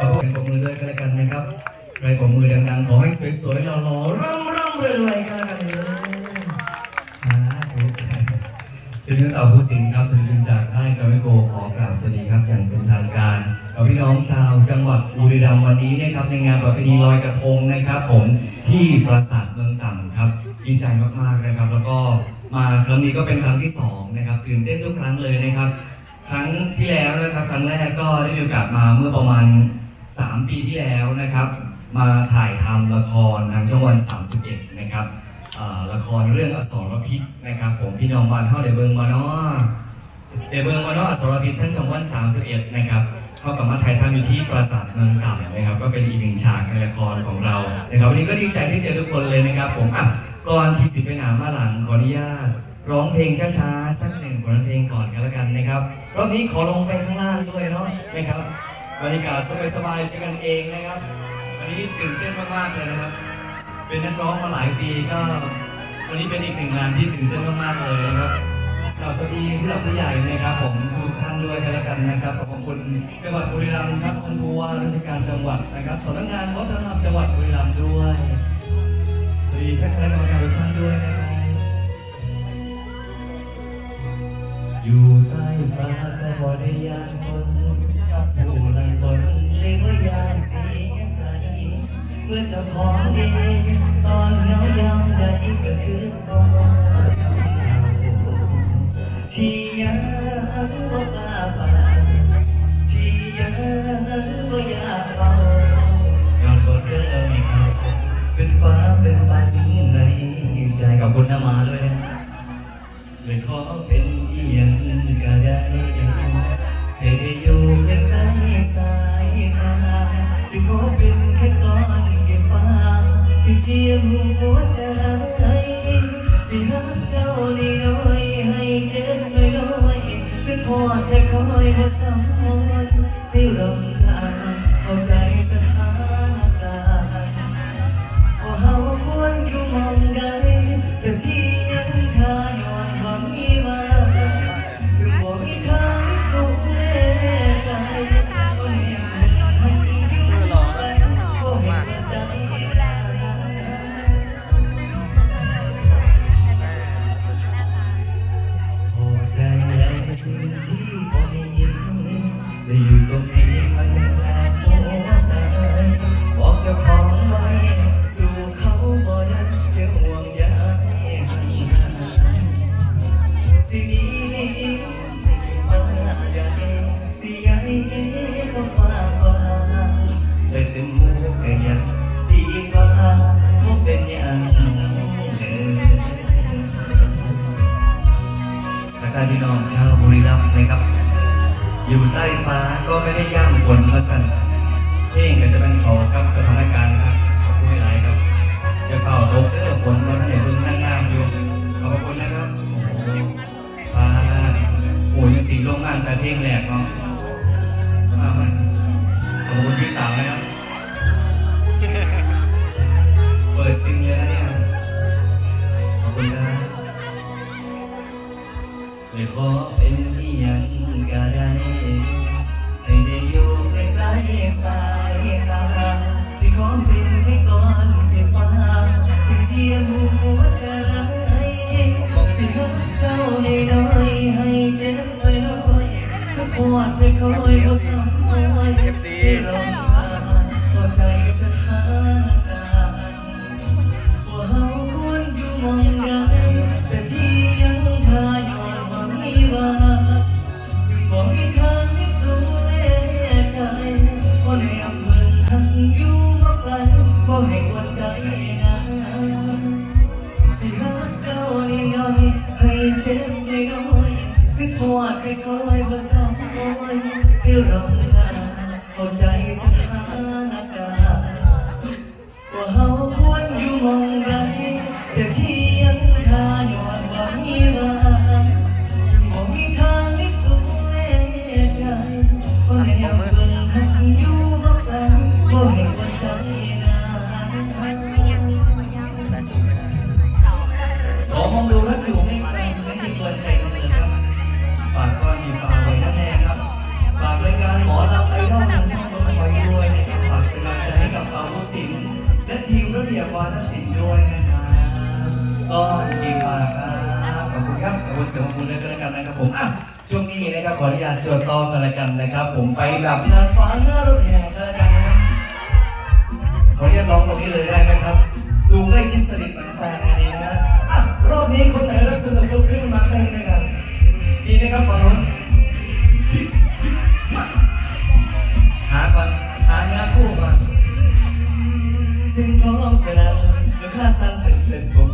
ขอพวกปรบมือด้วยกันแล้วกันนะครับใครปรบมือดังๆ ขอให้สวยๆหล่อๆร่ำร่ำรวยๆกันแล้วกันเลยสาธุสินเต่าผู้สิงครับศิลปินจากค่ายกรามิโกขอกราบสวัสดีครับอย่างเป็นทางการกับพี่น้องชาวจังหวัดบุรีรัมย์วันนี้นะครับในงานประเพณีลอยกระทงนะครับผมที่ปราสาทเมืองต่ำครับดีใจมากๆนะครับ แล้วก็มาครั้งนี้ก็เป็นครั้งที่สองนะครับตื่นเต้นทุกครั้งเลยนะครับ ครั้งที่แล้วนะครับครั้งแรกก็ได้มีโอกาสมาเมื่อประมาณ 3 ปีที่แล้วนะครับ มาถ่ายทำละครทางช่องวัน 31 นะครับละครเรื่องอสรพิษนะครับ ผมพี่น้องบ้านเฮาเดเบิงมาเนาะเดเบิงมาเนาะอสรพิษทั้งช่องวัน 31 นะครับเข้ากับมาถ่ายทำอยู่ที่ปราสาทเมืองต่ำนะครับ ก็เป็นอีกหนึ่งฉากในละครของเรานะครับวันนี้ก็ดีใจที่เจอทุกคนเลยนะครับ ผมอะก่อนที่สิไปหนามาหลังขออนุญาตร้องเพลงช้าๆสักหนึ่งผลเพลงก่อนกันแล้วกันนะครับรอบนี้ขอลงไปข้างล่างด้วยเนาะนะครับ บรรยากาศสบายๆเจอกันเองนะครับ วันนี้ตื่นเต้นมากๆเลยนะครับ เป็นนักร้องมาหลายปีก็ วันนี้เป็นอีกหนึ่งงานที่ตื่นเต้นมากๆเลยนะครับกล่าวสวัสดีผู้หลักผู้ใหญ่นะครับผมทุกท่านด้วยกันแล้วกันนะครับขอบคุณจังหวัดบุรีรัมย์ครับท่านผู้ว่าราชการจังหวัดนะครับสำนักงานวัฒนธรรมจังหวัดบุรีรัมย์ด้วยสวัสดีท่านคณะกรรมการทุกท่านด้วยนะครับอยู่ใต้ฟ้าก็บ่ได้ยานฝน ผู้ลังคนเรียกว่ายานเสียใจเมื่อเจะของดีตอนเหงายามใดก็คือบ่ทำข่าวที่ยังบ่กล้าไปที่ยังบ่อยากเอาย้อนบ่เธอม่เข้าเป็นฟ้าเป็นฝันในใจกับคุณน้ามาด้วยนะเลยขอเป็นอีหยังก็ได้ให้ได้อยู่ใกล้ๆสายตา สิขอเป็นแค่ตอนเก็บฟ้าที่เจียมหัวใจสิหักเจ้านีน้อยให้เจ็บน้อยๆคือทอดแต่คอยบ่ซ้ำวันให้รำคา ฝนมาสั่นเพลงก็จะเป็นเขากับสถานการณ์ครับขอบคุณหลายครับจะเป่าตกเสื้อฝนมาท่านเห็นเพิ่งนั่งงอยู่ขอบคุณนะครับโอ้โหฟ้าโอ้ยังสีลงงานแต่เพลงแหลกเนาะขอบคุณพี่สาวนะครับเปิดซิงเลยนะเนี่ยขอบคุณนะเลยขอเป็น ๆก็ป สียงปรบมือเลยก็แล้วกันนะครับผมอะช่วงนี้นะครับขออนุญาตจดต่อกันแล้วกันนะครับ ผมไปแบบทางฟ้าหน้ารถแห่กันแล้วกันนะขออนุญาตร้องตรงนี้เลยได้ไหมครับ ดูใกล้ชิดสนิทเหมือนแฟนกันดีนะอะรอบนี้คนไหนรักสนุกลุกขึ้นมาเต้นด้วยกันดีไหมครับฝั่งนู้นหาก่อนหาเนื้อคู่ก่อนสิ่งของสนั่นลูกค้าสั่นเป็นเส้นผม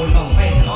我得把